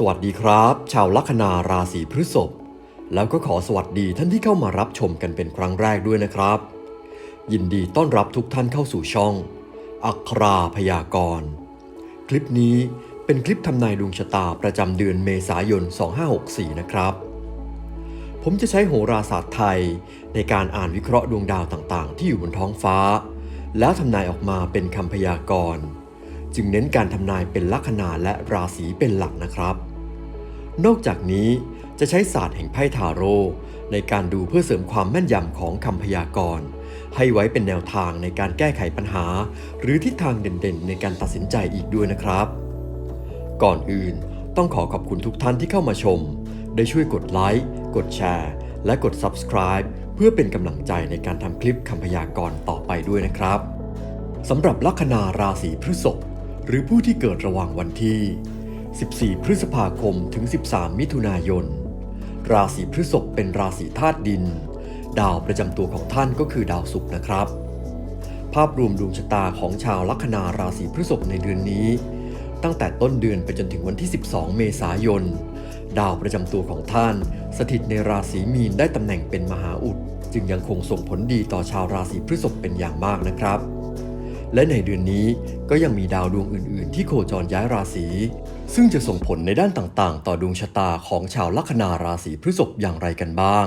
สวัสดีครับ ชาวลัคนาราศีพฤษภแล้วก็ขอสวัสดีท่านที่เข้ามารับชมกันเป็นครั้งแรกด้วยนะครับ ยินดีต้อนรับทุกท่านเข้าสู่ช่อง อัคราพยากรณ์คลิปนี้เป็นคลิปทำนายดวงชะตาประจำเดือนเมษายน 2564 นะครับ ผมจะใช้โหราศาสตร์ไทย ในการอ่านวิเคราะห์ดวงดาวต่างๆ ที่อยู่บนท้องฟ้า แล้วทำนายออกมาเป็นคำพยากรณ์ จึงเน้นการทำนายเป็นลัคนาและราศีเป็นหลักนะครับ นอกจากนี้จะใช้ศาสตร์แห่งไพ่ทาโร่ในการดูเพื่อเสริมความแม่นยำของคำพยากรณ์ให้ไว้เป็นแนวทางในการแก้ไขปัญหา หรือทิศทางเด่นๆ ในการตัดสินใจอีกด้วยนะครับ ก่อนอื่นต้องขอขอบคุณทุกท่านที่เข้ามาชม ได้ช่วยกดไลค์ กดแชร์ และกด Subscribe เพื่อเป็นกำลังใจในการทำคลิปคำพยากรณ์ต่อไปด้วยนะครับสำหรับลัคนาราศีพฤษภ หรือผู้ที่เกิดระหว่างวันที่ 14 พฤษภาคมถึง 13 มิถุนายน ราศีพฤษภเป็นราศีธาตุดิน ดาวประจำตัวของท่านก็คือดาวศุกร์นะครับ ภาพรวมดวงชะตาของชาวลัคนาราศีพฤษภในเดือนนี้ ตั้งแต่ต้นเดือนไปจนถึงวันที่ 12 เมษายน ดาวประจำตัวของท่าน สถิตในราศีมีนได้ตำแหน่งเป็นมหาอุด จึงยังคงส่งผลดีต่อชาวราศีพฤษภเป็นอย่างมากนะครับ และในเดือนนี้ก็ยังมีดาวดวงอื่น ๆ ที่โคจรย้ายราศี ซึ่งจะส่งผลในด้านต่างๆ ต่อดวงชะตาของชาวลัคนาราศีพฤษภอย่างไรกันบ้าง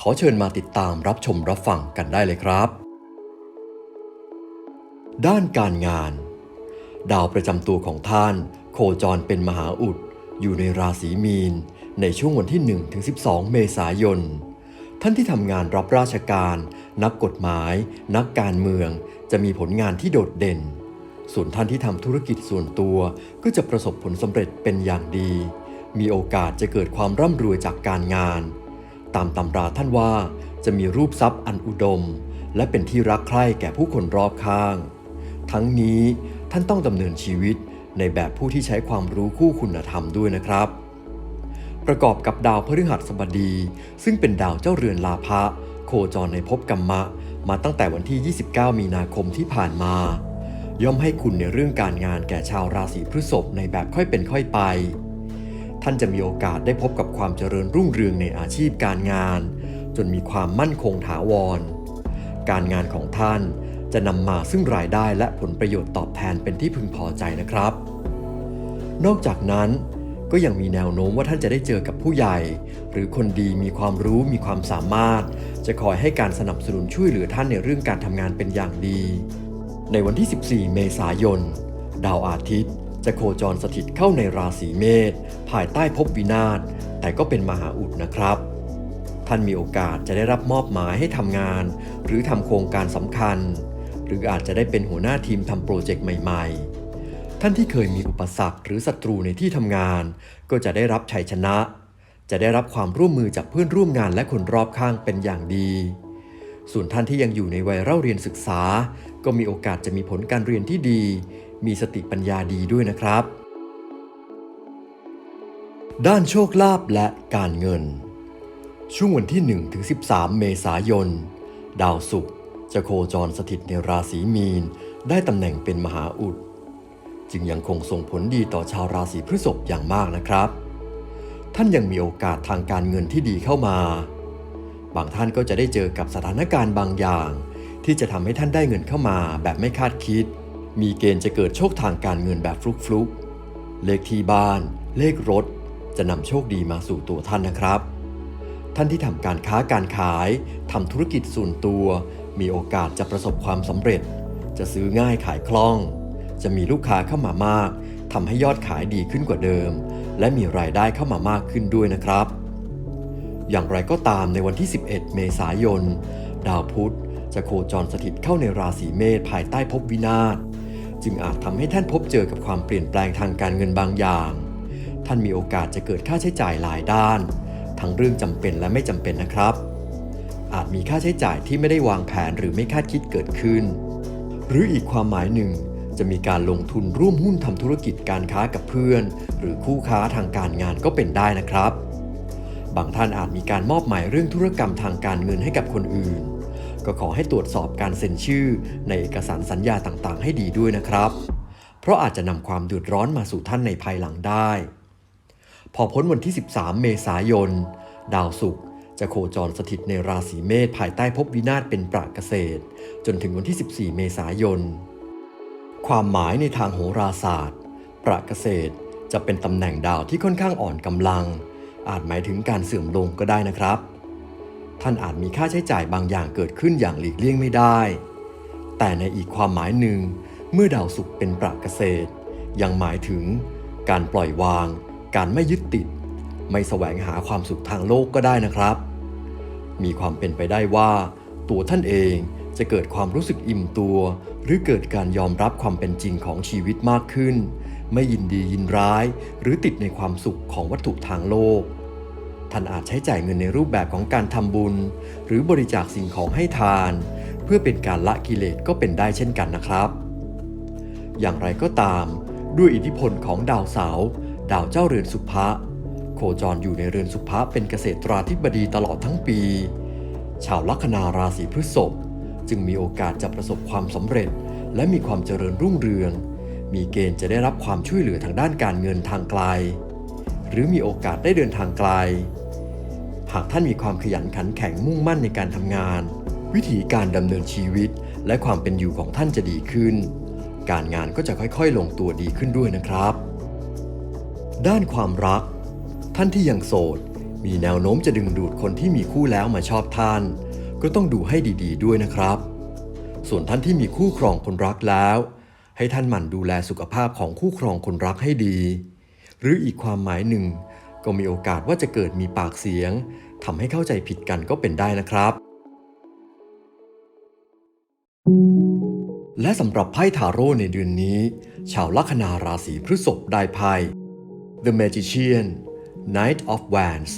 ขอเชิญมาติดตามรับชมรับฟังกันได้เลยครับ ด้านการงาน ดาวประจำตัวของท่าน โคจรเป็นมหาอุด อยู่ในราศีมีน ในช่วงวันที่1ถึง12 เมษายน ท่านที่ทำงานรับราชการ นักกฎหมาย นักการเมือง จะมีผลงานที่โดดเด่น ส่วนท่านที่ทำธุรกิจส่วนตัวก็จะประสบผลสำเร็จเป็นอย่างดี มีโอกาสจะเกิดความร่ำรวยจากการงาน ตามตำราท่านว่าจะมีรูปทรัพย์อันอุดม และเป็นที่รักใคร่แก่ผู้คนรอบข้าง ทั้งนี้ท่านต้องดำเนินชีวิตในแบบผู้ที่ใช้ความรู้คู่คุณธรรมด้วยนะครับประกอบกับดาวพฤหัสบดี ซึ่งเป็นดาวเจ้าเรือนลาภะ โคจรในภพกรรมะ มาตั้งแต่วันที่ 29 มีนาคมที่ผ่านมา ย่อมให้คุณในเรื่องการงานแก่ชาวราศีพฤษภในแบบค่อยเป็นค่อยไป ท่านจะมีโอกาสได้พบกับความเจริญรุ่งเรืองในอาชีพการงาน จนมีความมั่นคงถาวร การงานของท่านจะนำมาซึ่งรายได้และผลประโยชน์ตอบแทนเป็นที่พึงพอใจนะครับ นอกจากนั้น ก็ยังมีแนวโน้มว่าท่านจะได้เจอกับผู้ใหญ่ หรือคนดีมีความรู้มีความสามารถ จะคอยให้การสนับสนุนช่วยเหลือท่านในเรื่องการทำงานเป็นอย่างดี ในวันที่ 14 เมษายน ดาวอาทิตย์ จะโคจรสถิตเข้าในราศีเมษภายใต้ภพวินาศแต่ก็เป็นมหาอุดนะครับ ท่านมีโอกาสจะได้รับมอบหมายให้ทำงาน หรือทำโครงการสำคัญ หรืออาจจะได้เป็นหัวหน้าทีมทำโปรเจกต์ใหม่ ๆ ท่านที่เคยมีอุปสรรคหรือศัตรูในที่ทำงาน ก็จะได้รับชัยชนะ จะได้รับความร่วมมือจากเพื่อนร่วมงานและคนรอบข้างเป็นอย่างดี ส่วนท่านที่ยังอยู่ในวัยเล่าเรียนศึกษา ก็มีโอกาสจะมีผลการเรียนที่ดี มีสติปัญญาดีด้วยนะครับ ด้านโชคลาภและการเงิน ช่วงวันที่1ถึง13 เมษายน ดาวศุกร์จะโคจรสถิตในราศีมีน ได้ตำแหน่งเป็นมหาอุด จึงยังคงส่งผลดีต่อชาวราศีพฤษภอย่างมากนะครับ ท่านยังมีโอกาสทางการเงินที่ดีเข้ามา บางท่านก็จะได้เจอกับสถานการณ์บางอย่าง ที่จะทำให้ท่านได้เงินเข้ามาแบบไม่คาดคิด มีเกณฑ์จะเกิดโชคทางการเงินแบบฟลุกๆ เลขที่บ้าน เลขรถ จะนำโชคดีมาสู่ตัวท่านนะครับ ท่านที่ทำการค้าการขายทำธุรกิจส่วนตัว มีโอกาสจะประสบความสำเร็จ จะซื้อง่ายขายคล่อง จะมีลูกค้าเข้ามามากทำให้ยอดขายดีขึ้นกว่าเดิม และมีรายได้เข้ามามากขึ้นด้วยนะครับ อย่างไรก็ตามในวันที่ 11 เมษายน ดาวพุธจะโคจรสถิตเข้าในราศีเมษภายใต้ภพวินาศจึงอาจทำให้ท่านพบเจอกับความเปลี่ยนแปลงทางการเงินบางอย่าง ท่านมีโอกาสจะเกิดค่าใช้จ่ายหลายด้าน ทั้งเรื่องจำเป็นและไม่จำเป็นนะครับ อาจมีค่าใช้จ่ายที่ไม่ได้วางแผนหรือไม่คาดคิดเกิดขึ้น หรืออีกความหมายหนึ่ง จะมีการลงทุนร่วมหุ้นทำธุรกิจการค้ากับเพื่อน หรือคู่ค้าทางการงานก็เป็นได้นะครับ บางท่านอาจมีการมอบหมายเรื่องธุรกรรมทางการเงินให้กับคนอื่น ก็ขอให้ตรวจสอบการเซ็นชื่อ ในเอกสารสัญญาต่างๆ ให้ดีด้วยนะครับ เพราะอาจจะนำความเดือดร้อนมาสู่ท่านในภายหลังได้ พอพ้นวันที่ 13 เมษายน ดาวศุกร์จะโคจรสถิตในราศีเมษภายใต้ภพวินาศเป็นปรากเกษตร จนถึงวันที่ 14 เมษายน ความหมายในทางโหราศาสตร์ ประเกษตรจะเป็นตำแหน่งดาวที่ค่อนข้างอ่อนกำลัง อาจหมายถึงการเสื่อมลงก็ได้นะครับ ท่านอาจมีค่าใช้จ่ายบางอย่างเกิดขึ้นอย่างหลีกเลี่ยงไม่ได้ แต่ในอีกความหมายหนึ่ง เมื่อดาวศุกร์เป็นประเกษตร ยังหมายถึง การปล่อยวาง การไม่ยึดติด ไม่แสวงหาความสุขทางโลกก็ได้นะครับ มีความเป็นไปได้ว่า ตัวท่านเอง จะเกิดความรู้สึกอิ่มตัว หรือเกิดการยอมรับความเป็นจริงของชีวิตมากขึ้น ไม่ยินดียินร้าย หรือติดในความสุขของวัตถุทางโลก ท่านอาจใช้จ่ายเงินในรูปแบบของการทำบุญ หรือบริจาคสิ่งของให้ทาน เพื่อเป็นการละกิเลสก็เป็นได้เช่นกันนะครับ อย่างไรก็ตาม ด้วยอิทธิพลของดาวเสาร์ดาวเจ้าเรือนสุภะโคจรอยู่ในเรือนสุภะเป็นเกษตราธิบดีตลอดทั้งปี ชาวลัคนาราศีพฤษภ จึงมีโอกาสจะประสบความสำเร็จ และมีความเจริญรุ่งเรือง มีเกณฑ์จะได้รับความช่วยเหลือทางด้านการเงินทางไกล หรือมีโอกาสได้เดินทางไกล หากท่านมีความขยันขันแข็งมุ่งมั่นในการทำงาน วิธีการดำเนินชีวิต และความเป็นอยู่ของท่านจะดีขึ้น การงานก็จะค่อยๆ ลงตัวดีขึ้นด้วยนะครับ ด้านความรัก ท่านที่ยังโสดมีแนวโน้มจะดึงดูดคนที่มีคู่แล้วมาชอบท่าน ก็ต้องดูให้ดี ๆ ด้วยนะครับ ส่วนท่านที่มีคู่ครองคนรักแล้ว ให้ท่านหมั่นดูแลสุขภาพของคู่ครองคนรักให้ดี หรืออีกความหมายหนึ่ง ก็มีโอกาสว่าจะเกิดมีปากเสียงทำให้เข้าใจผิดกันก็เป็นได้นะครับ และสำหรับไพ่ทาโร่ในเดือนนี้ ชาวลัคนาราศีพฤษภได้ไพ่ The Magician Knight of Wands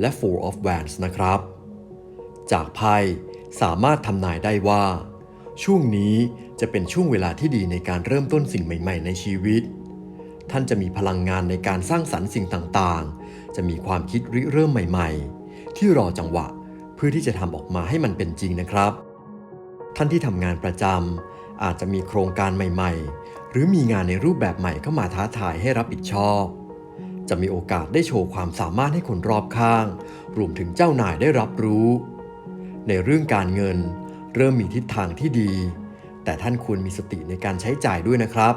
และ Four of Wands นะครับ จากไพ่สามารถทำนายได้ว่า ช่วงนี้จะเป็นช่วงเวลาที่ดีในการเริ่มต้นสิ่งใหม่ ๆ ในชีวิต ท่านจะมีพลังงานในการสร้างสรรค์สิ่งต่างๆ จะมีความคิดริเริ่มใหม่ ๆ ที่รอจังหวะเพื่อที่จะทำออกมาให้มันเป็นจริงนะครับ ท่านที่ทำงานประจำอาจจะมีโครงการใหม่ ๆ หรือมีงานในรูปแบบใหม่เข้ามาท้าทายให้รับผิดชอบจะมีโอกาสได้โชว์ความสามารถให้คนรอบข้าง รวมถึงเจ้านายได้รับรู้ ในเรื่องการเงิน เริ่มมีทิศทางที่ดี แต่ท่านควรมีสติในการใช้จ่ายด้วยนะครับ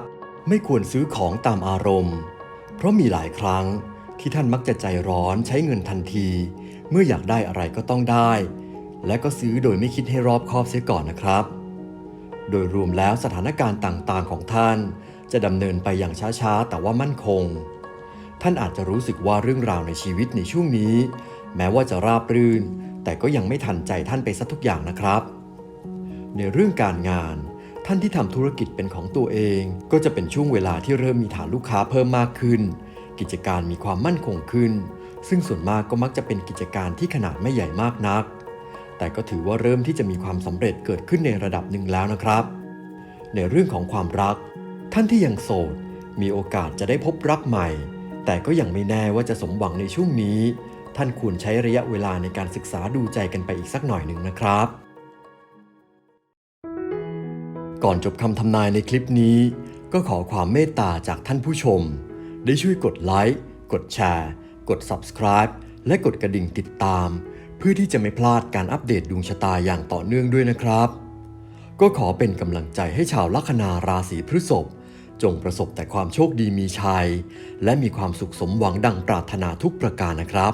ไม่ควรซื้อของตามอารมณ์ เพราะมีหลายครั้งที่ท่านมักจะใจร้อนใช้เงินทันที เมื่ออยากได้อะไรก็ต้องได้ และก็ซื้อโดยไม่คิดให้รอบคอบเสียก่อนนะครับ โดยรวมแล้วสถานการณ์ต่างๆ ของท่าน จะดำเนินไปอย่างช้าๆ แต่ว่ามั่นคง ท่านอาจจะรู้สึกว่าเรื่องราวในชีวิตในช่วงนี้ แม้ว่าจะราบรื่น แต่ก็ยังไม่ทันใจท่านไปซะทุกอย่างนะครับ ในเรื่องการงาน ท่านที่ทำธุรกิจเป็นของตัวเอง ก็จะเป็นช่วงเวลาที่เริ่มมีฐานลูกค้าเพิ่มมากขึ้น กิจการมีความมั่นคงขึ้น ซึ่งส่วนมากก็มักจะเป็นกิจการที่ขนาดไม่ใหญ่มากนัก แต่ก็ถือว่าเริ่มที่จะมีความสำเร็จเกิดขึ้นในระดับหนึ่งแล้วนะครับ ในเรื่องของความรัก ท่านที่ยังโสดมีโอกาสจะได้พบรักใหม่ แต่ก็ยังไม่แน่ว่าจะสมหวังในช่วงนี้ ท่านควรใช้ระยะเวลาในการศึกษาดูใจกันไปอีกสักหน่อยหนึ่งนะครับ ก่อนจบคำทำนายในคลิปนี้ ก็ขอความเมตตาจากท่านผู้ชม ได้ช่วยกดไลค์กดแชร์ กด Subscribe และกดกระดิ่งติดตาม เพื่อที่จะไม่พลาดการอัปเดตดวงชะตาอย่างต่อเนื่องด้วยนะครับ ก็ขอเป็นกำลังใจให้ชาวลัคนาราศีพฤษภจงประสบแต่ความโชคดีมีชัย และมีความสุขสมหวังดังปรารถนาทุกประการนะครับ